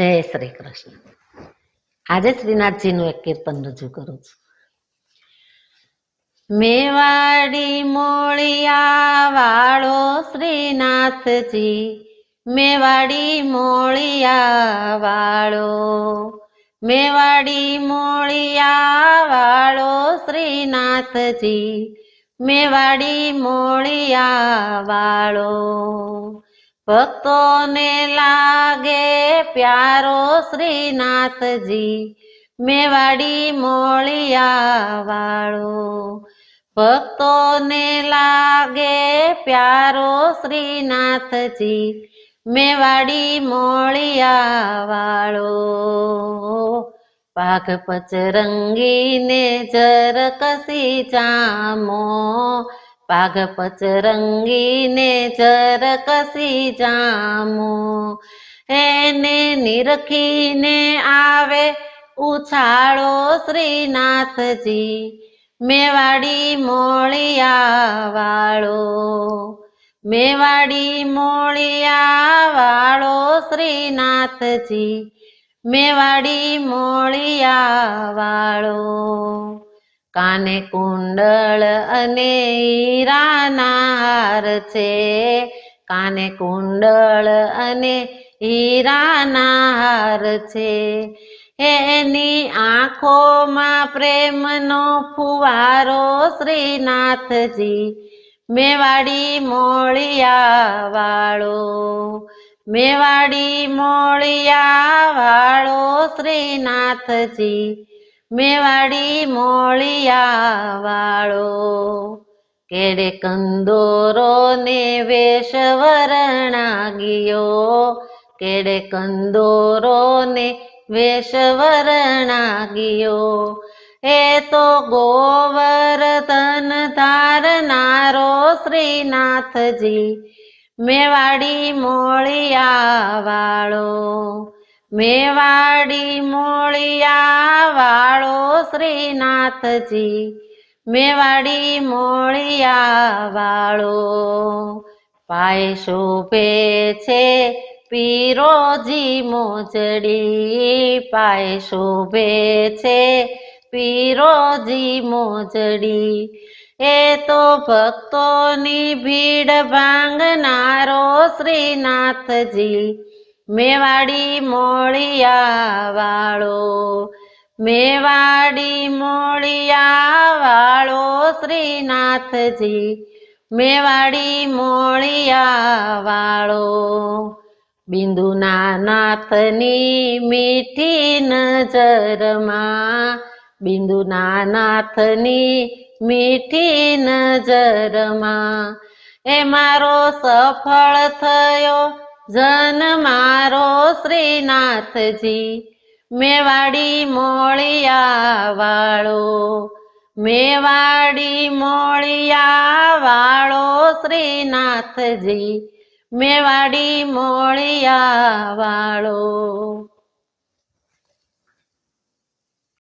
જય શ્રી કૃષ્ણ. આજે શ્રીનાથજીનું એક કીર્તન રજૂ કરું છું. મેવાડી મોળિયા વાળો શ્રીનાથજી, મેવાડી મોળિયા વાળો મેવાડી મોળિયા વાળો શ્રીનાથજી, મેવાડી મોળિયા વાળો ભક્તોને લાગે પ્યારો શ્રીનાથજી, મેવાડી મોળિયા વાળો ભક્તોને લાગે પ્યારો શ્રીનાથજી, મેવાડી મોળિયા વાળો પાઘ પચરંગીને જર કસી ચામો પાઘ પચરંગીને જર કસી જામો. એને નિરખીને આવે, ઉછાળો શ્રીનાથજી. મેવાડી મોળિયા વાળો મેવાડી મોળિયા વાળો શ્રીનાથજી. મેવાડી મોળિયા વાળો કાને કુંડળ અને ઈરાના હાર છે. કાને કુંડળ અને હીરાના હાર છે. એની આંખોમાં પ્રેમનો ફુવારો શ્રીનાથજી, મેવાડી મોળિયા વાળો મેવાડી મોળિયા વાળો શ્રીનાથજી, મેવાડી મોળિયા વાળો કેડે કંદોરો ને વેશ વર્ણાગિયો કેડે કંદોરો ને ગયો એ તો ગોવર્ધન ધારનારો શ્રીનાથજી. મેવાડી મોળિયા વાળો મેવાડી મોળિયા વાળો શ્રીનાથજી. મેવાડી મોળિયા વાળો પાય શોભે છે પીરોજી મોજડી પાય શોભે છે. પીરોજી મોજડી, એ તો ભક્તોની ભીડ ભાંગનારો શ્રીનાથજી, મેવાડી મોળિયા વાળો મેવાડી મોળિયા વાળો શ્રીનાથજી, મેવાડી મોળિયા વાળો બિંદુના નાથની મીઠી નજરમાં બિંદુના નાથની મીઠી નજરમાં, એ મારો સફળ થયો જન મારો શ્રીનાથજી, મેવાડી મોળિયા વાળો મેવાડી મોળિયા વાળો શ્રીનાથજી મેવાડી મોળિયા વાળો.